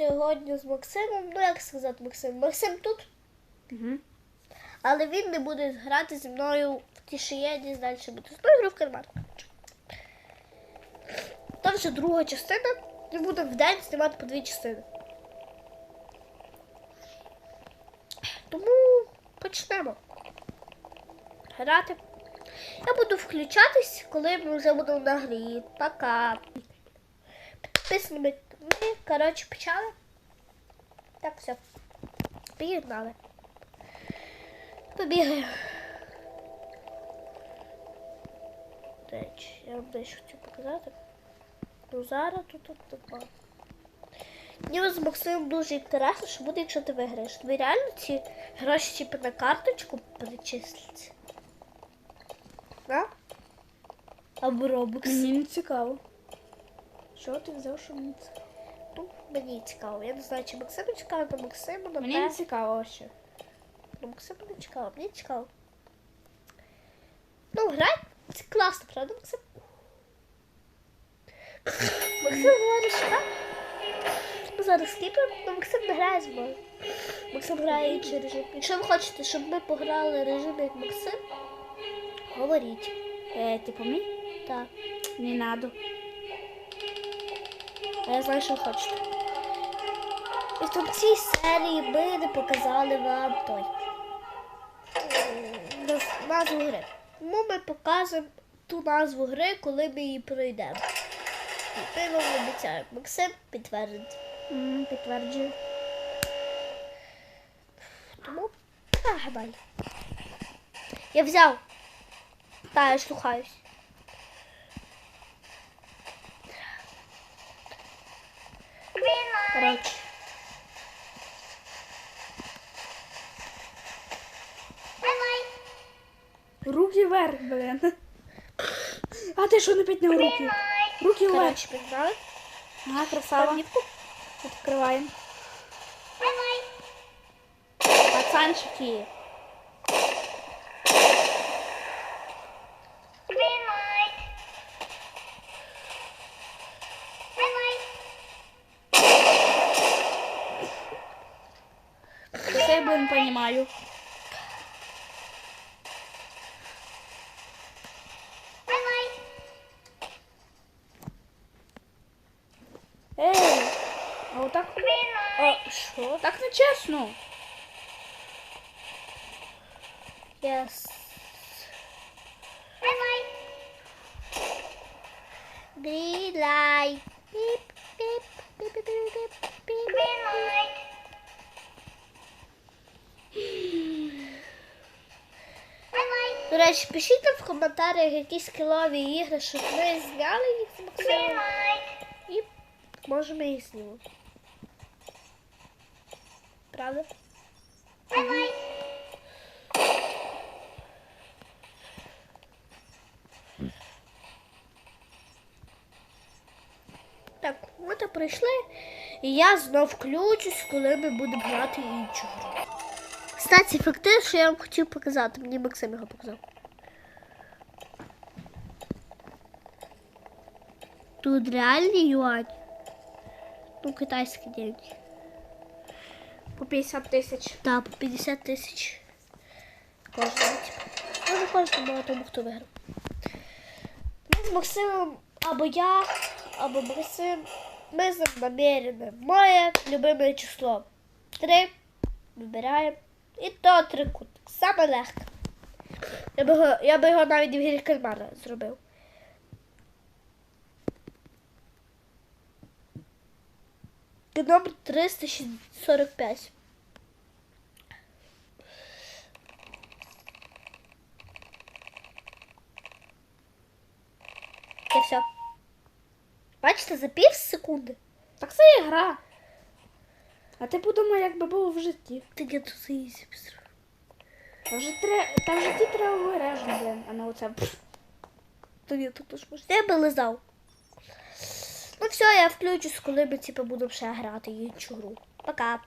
сьогодні з Максимом. Ну, як сказати Максим? Максим тут, Угу. але він не буде грати зі мною в тішиєді, далі буде мною гру в карман. Там вже друга частина. Ми будемо в день знімати по дві частини. Тому почнемо грати. Я буду включатись, коли ми вже будемо на грі. Пока. Підписані. Ми, коротше, почали. Так, все. Поєднали. Побігаю. До речі, я вам дещо хочу показати. Ну зараз тут тут тут. Мені з Максимом дуже інтересно, що буде, якщо ти виграєш. Тобі реально ці гроші типу, на карточку перечисляться? Да? Або Robux. Мені не цікаво. Що ти взяв, що мені цікаво? Мені цікаво. Я не знаю, чи Максиму цікаво, але Максиму на Мені не цікаво ще. Ну, Максиму не цікаво, мені цікаво. Ну, грай, це класно, правда, Максим? Максим говорить, що так? Ми зараз скіпаємо, але Максим не грає з мною. Максим грає інший режим. Якщо ви хочете, щоб ми пограли режим як Максим, говоріть. Е, ти помій? Так. Не надо. А я знаю, що ви хочете. І тут в цій серії ми не показали вам той назву гри. Тому ми показуємо ту назву гри, коли ми її пройдемо. І ми вам обіцяємо. Максим підтвердить. М, Підтверджую. Тому погнали. Я взяв. Та, я слухаюсь. Коротше. Руки вверх, блин. А ти що не підняв руки? Руки вверх. Коротше, пігнали. Ага, красава. Відкриваємо. Пацанчики. Я, блин, понимаю. А отак... А, що? Так не чесно. Yes. Green light. Beep, beep, beep, beep, beep, beep, beep. Green light. До речі, пишіть в коментарях якісь кілові ігри, щоб ми зняли їх з Максимом. І може ми їх знімемо. Правда? Так, от прийшли. І я знов включусь, коли ми будемо грати іншу гру. Кстати, факти, що я вам хотів показати, мені Максим його показав. Тут реальні юань. Ну, китайські деньги. По 50 тисяч. Так, по 50 тисяч. Типу. Може а тому хто виграв. Ми з Максимом або я, або Максим. Ми з ним наміряємо. Моє любиме число. Три. Вибираємо. І то трикутник. Саме легке. Я би його, я би його навіть в гірі кальмара зробив. Номер 345. І все. Бачите, за пів секунди. Так це є гра. А ти подумай, як би було в житті. Ти де тут заїзі. Та в житті, треба вирежно, блин, а не оце. пф. То ні, тут ж можна. Я би лизав. Ну все, я включусь, коли ми типу, будемо ще грати іншу гру. Пока.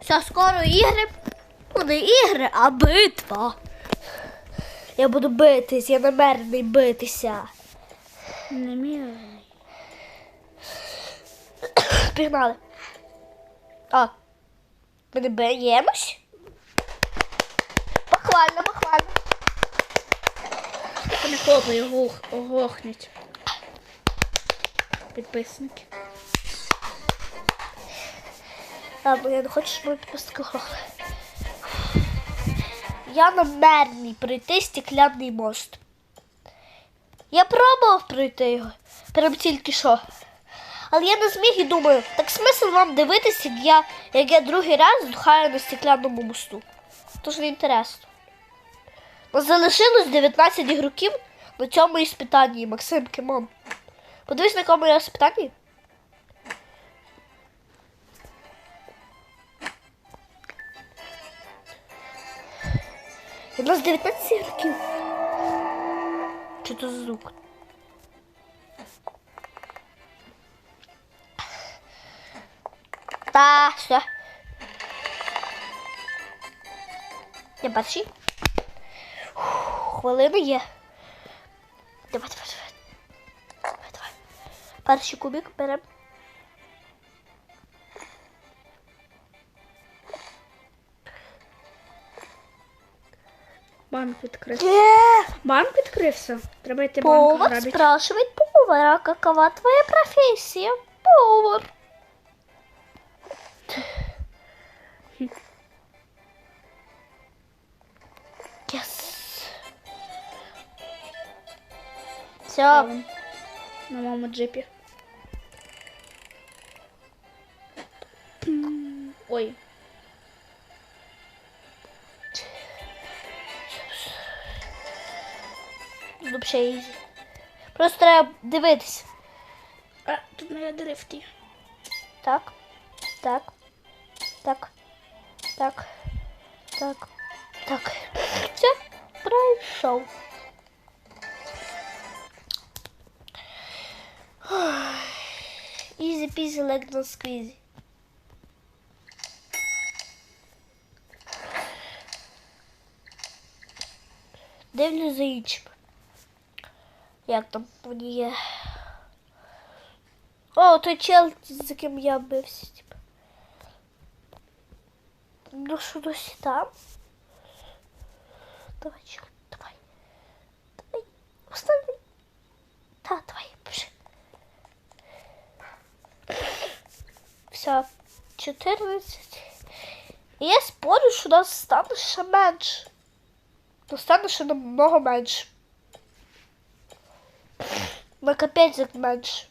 Все, скоро ігри. Ну, не ігри, а битва. Я буду битись, я намерений битися. Не мій. Пігнали. А. Ми не б'ємось? Похвально, похвально. Не хлопай, оглух, оглохнуть. Підписники. Я не хочу, щоб підписники хлопали. Я намерний пройти стекляний мост. Я пробував пройти його. Прям тільки що. Але я не зміг і думаю, так смисл вам дивитися, як я, як я другий раз здухаю на стеклянному мосту. Тож не інтересно. Залишилось 19 ігроків на цьому іспитанні, Максим Кимон. Подивись, на якому я іспитанні. У нас 19 ігроків. Що то за звук? Та, все. Я. Фух, Хвилина є. Давай. Давай, давай. Перший кубик беремо. Банк відкрився. Банк відкрився. Треба йти банк Повар грабити. спрашивает повара, какова твоя профессия? Повар. Yes. Все. На моєму джипі. Ой. Вообще ізі. Просто треба дивитися. А, тут моя дрифті. Так. Так. Так. Так. Так. Так. Все, пройшов. Пізі лек на сквізі. Дивлюсь за іншим. Як там вони є. О, той чел, з яким я бився, типу. Ну що досі там? Давай, чел, давай. Давай, останови. Та, давай, пиши. 14. І я спорю, що нас стане ще менше. Ну, стане ще намного менше. На капець як менше.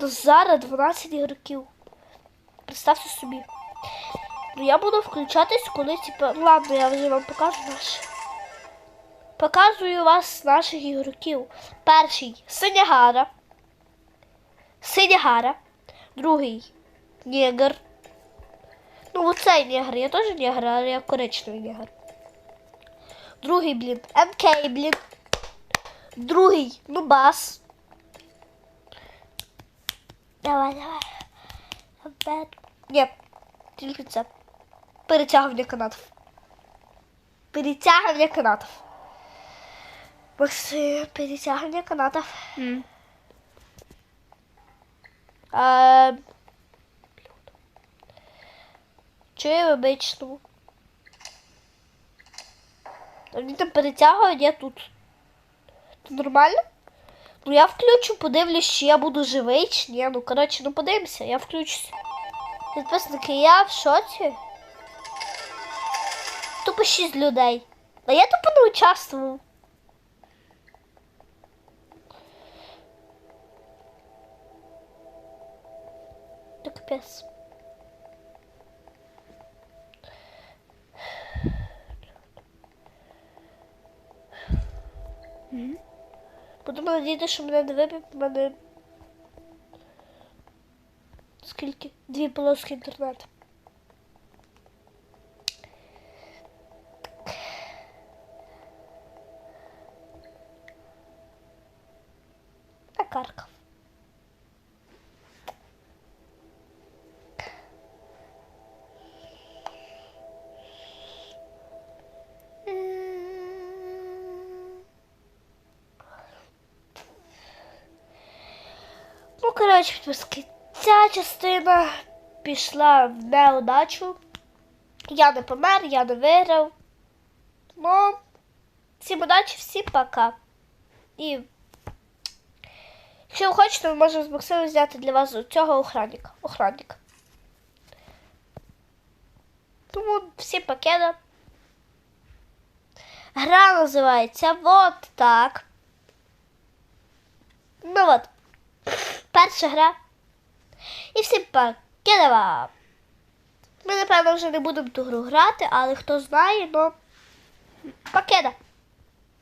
Зараз 12 ігроків. Представте собі. Ну я буду включатись, коли типа. Ладно, я вже вам покажу наш. Показую вас наших ігроків. Перший Синягара. Синягара. Другий негр. Ну, оцей негр. Я теж негр, але я коричневий негр. Другий, блін, МК, блін. Другий, ну бас. Давай, давай. Ні, тільки це. Перетягування канатів. Перетягування канатів. Максим, перетягування канатів. М. А... Я в обичному? Вони там перетягують, я тут. Це нормально? Ну я включу, подивлюсь, чи я буду живий, чи ні. Ну, коротше, ну подивимося, я включусь. Підписники, я в шоці. Тупо 6 людей. А я тупо не участвував. Та капець. М. Будемо надіятися, що мене не вибив, в мене. Скільки? Дві полоски інтернету. Карков. Ну, коротше, підписки. Ця частина пішла в неудачу. Я не помер, я не виграв. Ну, всім удачі, всім пока. І якщо ви хочете, ми можемо з Максимом взяти для вас цього охранника. охранника. Тому всім пакета. Гра називається вот так. Ну от. Перша гра. І всім пакетова. Ми, напевно, вже не будемо ту гру грати, але хто знає, ну. Пакета.